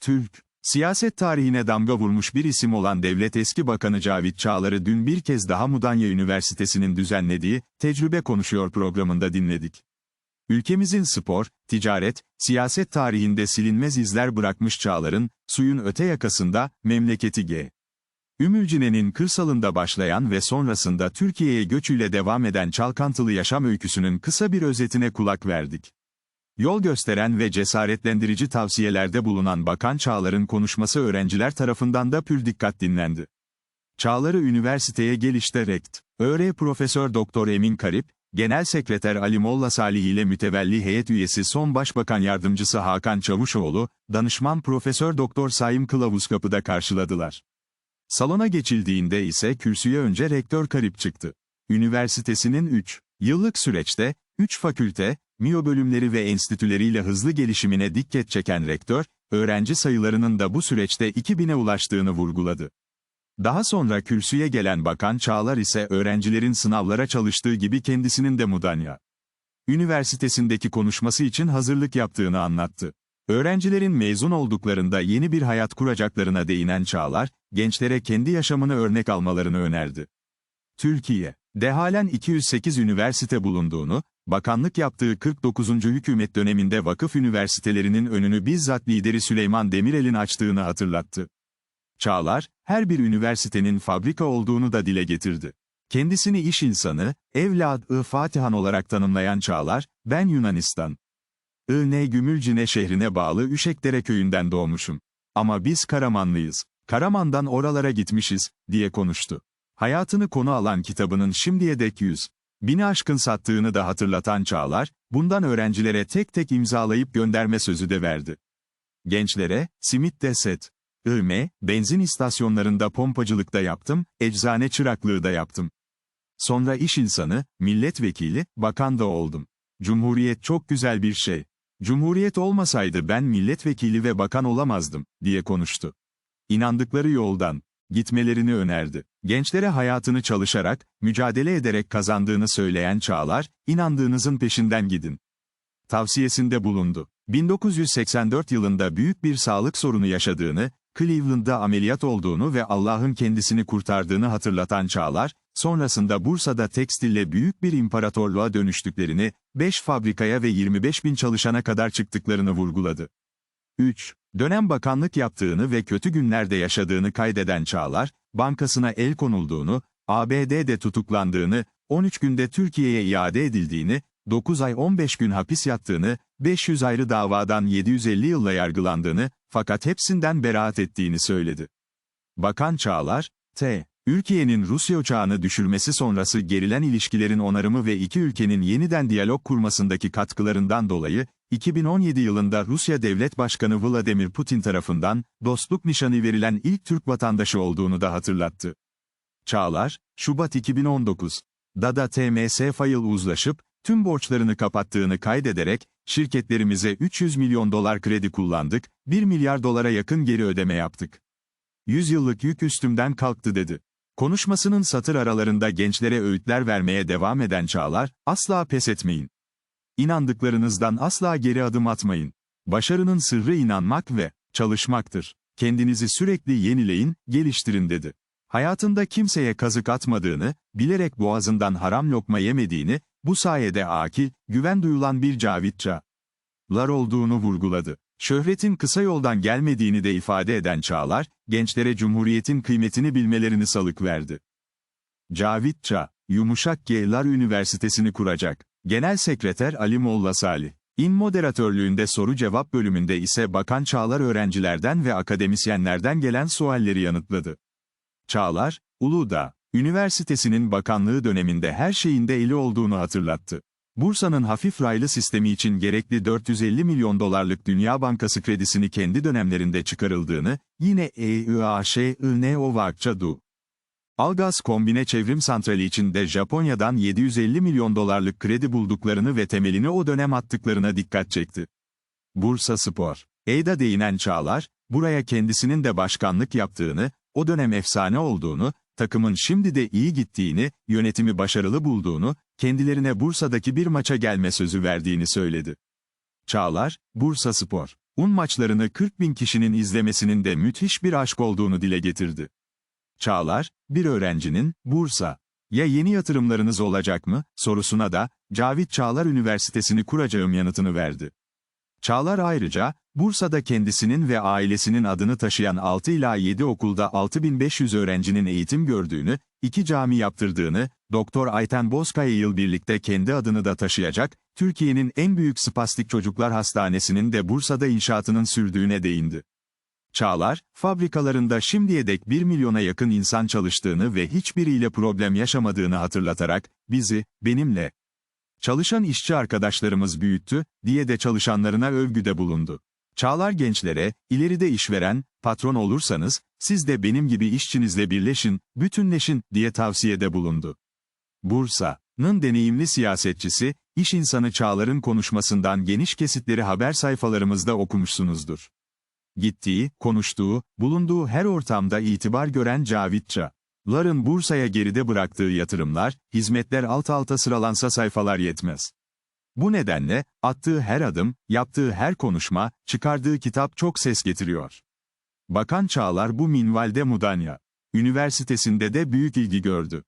Türk, siyaset tarihine damga vurmuş bir isim olan Devlet Eski Bakanı Cavit Çağlar'ı dün bir kez daha Mudanya Üniversitesi'nin düzenlediği Tecrübe Konuşuyor programında dinledik. Ülkemizin spor, ticaret, siyaset tarihinde silinmez izler bırakmış Çağlar'ın, suyun öte yakasında, memleketi G. Ümülcine'nin kırsalında başlayan ve sonrasında Türkiye'ye göçüyle devam eden çalkantılı yaşam öyküsünün kısa bir özetine kulak verdik. Yol gösteren ve cesaretlendirici tavsiyelerde bulunan Bakan Çağlar'ın konuşması öğrenciler tarafından da pür dikkat dinlendi. Çağlar'ı üniversiteye gelişte rekt. ÖR Profesör Doktor Emin Karip, Genel Sekreter Ali Molla Salih ile mütevelli heyet üyesi son Başbakan Yardımcısı Hakan Çavuşoğlu, danışman Profesör Doktor Sayım Kılavuz kapıda karşıladılar. Salona geçildiğinde ise kürsüye önce rektör Karip çıktı. Üniversitesinin 3 yıllık süreçte, 3 fakülte, MİO bölümleri ve enstitüleriyle hızlı gelişimine dikkat çeken rektör, öğrenci sayılarının da bu süreçte 2000'e ulaştığını vurguladı. Daha sonra kürsüye gelen Bakan Çağlar ise öğrencilerin sınavlara çalıştığı gibi kendisinin de Mudanya Üniversitesindeki konuşması için hazırlık yaptığını anlattı. Öğrencilerin mezun olduklarında yeni bir hayat kuracaklarına değinen Çağlar, gençlere kendi yaşamını örnek almalarını önerdi. Türkiye, dehalen 208 üniversite bulunduğunu, bakanlık yaptığı 49. hükümet döneminde vakıf üniversitelerinin önünü bizzat lideri Süleyman Demirel'in açtığını hatırlattı. Çağlar, her bir üniversitenin fabrika olduğunu da dile getirdi. Kendisini iş insanı, evlad-ı Fatihan olarak tanımlayan Çağlar, ben Yunanistan. I.N. Gümülcine şehrine bağlı Üşekdere köyünden doğmuşum. Ama biz Karamanlıyız. Karaman'dan oralara gitmişiz, diye konuştu. Hayatını konu alan kitabının şimdiye dek yüz, bini aşkın sattığını da hatırlatan Çağlar, bundan öğrencilere tek tek imzalayıp gönderme sözü de verdi. Gençlere, simit de set. IM, benzin istasyonlarında pompacılıkta yaptım, eczane çıraklığı da yaptım. Sonra iş insanı, milletvekili, bakan da oldum. Cumhuriyet çok güzel bir şey. Cumhuriyet olmasaydı ben milletvekili ve bakan olamazdım, diye konuştu. İnandıkları yoldan, gitmelerini önerdi. Gençlere hayatını çalışarak, mücadele ederek kazandığını söyleyen Çağlar, inandığınızın peşinden gidin. Tavsiyesinde bulundu. 1984 yılında büyük bir sağlık sorunu yaşadığını, Cleveland'da ameliyat olduğunu ve Allah'ın kendisini kurtardığını hatırlatan Çağlar, sonrasında Bursa'da tekstille büyük bir imparatorluğa dönüştüklerini, 5 fabrikaya ve 25 bin çalışana kadar çıktıklarını vurguladı. 3. Dönem bakanlık yaptığını ve kötü günlerde yaşadığını kaydeden Çağlar, bankasına el konulduğunu, ABD'de tutuklandığını, 13 günde Türkiye'ye iade edildiğini, 9 ay 15 gün hapis yattığını, 500 ayrı davadan 750 yılla yargılandığını, fakat hepsinden beraat ettiğini söyledi. Bakan Çağlar, T. Ülke'nin Rusya uçağını düşürmesi sonrası gerilen ilişkilerin onarımı ve iki ülkenin yeniden diyalog kurmasındaki katkılarından dolayı, 2017 yılında Rusya Devlet Başkanı Vladimir Putin tarafından, dostluk nişanı verilen ilk Türk vatandaşı olduğunu da hatırlattı. Çağlar, Şubat 2019. Dada TMS Fayıl uzlaşıp, tüm borçlarını kapattığını kaydederek, şirketlerimize 300 milyon dolar kredi kullandık, 1 milyar dolara yakın geri ödeme yaptık. 100 yıllık yük üstümden kalktı dedi. Konuşmasının satır aralarında gençlere öğütler vermeye devam eden Çağlar, asla pes etmeyin. İnandıklarınızdan asla geri adım atmayın. Başarının sırrı inanmak ve çalışmaktır. Kendinizi sürekli yenileyin, geliştirin dedi. Hayatında kimseye kazık atmadığını, bilerek boğazından haram lokma yemediğini, bu sayede akil, güven duyulan bir Cavitça lar olduğunu vurguladı. Şöhretin kısa yoldan gelmediğini de ifade eden Çağlar, gençlere Cumhuriyet'in kıymetini bilmelerini salık verdi. Cavit Ça, Yumuşak G'lar Üniversitesi'ni kuracak. Genel Sekreter Ali Molla Salih. İn moderatörlüğünde soru-cevap bölümünde ise Bakan Çağlar öğrencilerden ve akademisyenlerden gelen sualleri yanıtladı. Çağlar, Uludağ, Üniversitesi'nin bakanlığı döneminde her şeyinde eli olduğunu hatırlattı. Bursa'nın hafif raylı sistemi için gerekli 450 milyon dolarlık Dünya Bankası kredisini kendi dönemlerinde çıkarıldığını, yine EÜAŞ-INO Vakçadu. Algaz kombine çevrim santrali için de Japonya'dan 750 milyon dolarlık kredi bulduklarını ve temelini o dönem attıklarına dikkat çekti. Bursa Spor. Eyda değinen Çağlar, buraya kendisinin de başkanlık yaptığını, o dönem efsane olduğunu, takımın şimdi de iyi gittiğini, yönetimi başarılı bulduğunu, kendilerine Bursa'daki bir maça gelme sözü verdiğini söyledi. Çağlar, Bursa Spor. Un maçlarını 40 bin kişinin izlemesinin de müthiş bir aşk olduğunu dile getirdi. Çağlar, bir öğrencinin, Bursa, ya yeni yatırımlarınız olacak mı, sorusuna da, Cavit Çağlar Üniversitesi'ni kuracağım yanıtını verdi. Çağlar ayrıca, Bursa'da kendisinin ve ailesinin adını taşıyan 6 ila 7 okulda 6500 öğrencinin eğitim gördüğünü, iki cami yaptırdığını, Doktor Ayten Bozkaya yıl birlikte kendi adını da taşıyacak, Türkiye'nin en büyük spastik çocuklar hastanesinin de Bursa'da inşaatının sürdüğüne değindi. Çağlar, fabrikalarında şimdiye dek 1 milyona yakın insan çalıştığını ve hiçbiriyle problem yaşamadığını hatırlatarak, bizi, benimle, çalışan işçi arkadaşlarımız büyüttü, diye de çalışanlarına övgüde bulundu. Çağlar gençlere, ileride işveren, patron olursanız, siz de benim gibi işçinizle birleşin, bütünleşin, diye tavsiyede bulundu. Bursa'nın deneyimli siyasetçisi, iş insanı Çağlar'ın konuşmasından geniş kesitleri haber sayfalarımızda okumuşsunuzdur. Gittiği, konuştuğu, bulunduğu her ortamda itibar gören Cavit Çağlar'ın Bursa'ya geride bıraktığı yatırımlar, hizmetler alt alta sıralansa sayfalar yetmez. Bu nedenle, attığı her adım, yaptığı her konuşma, çıkardığı kitap çok ses getiriyor. Bakan Çağlar bu minvalde Mudanya Üniversitesi'nde de büyük ilgi gördü.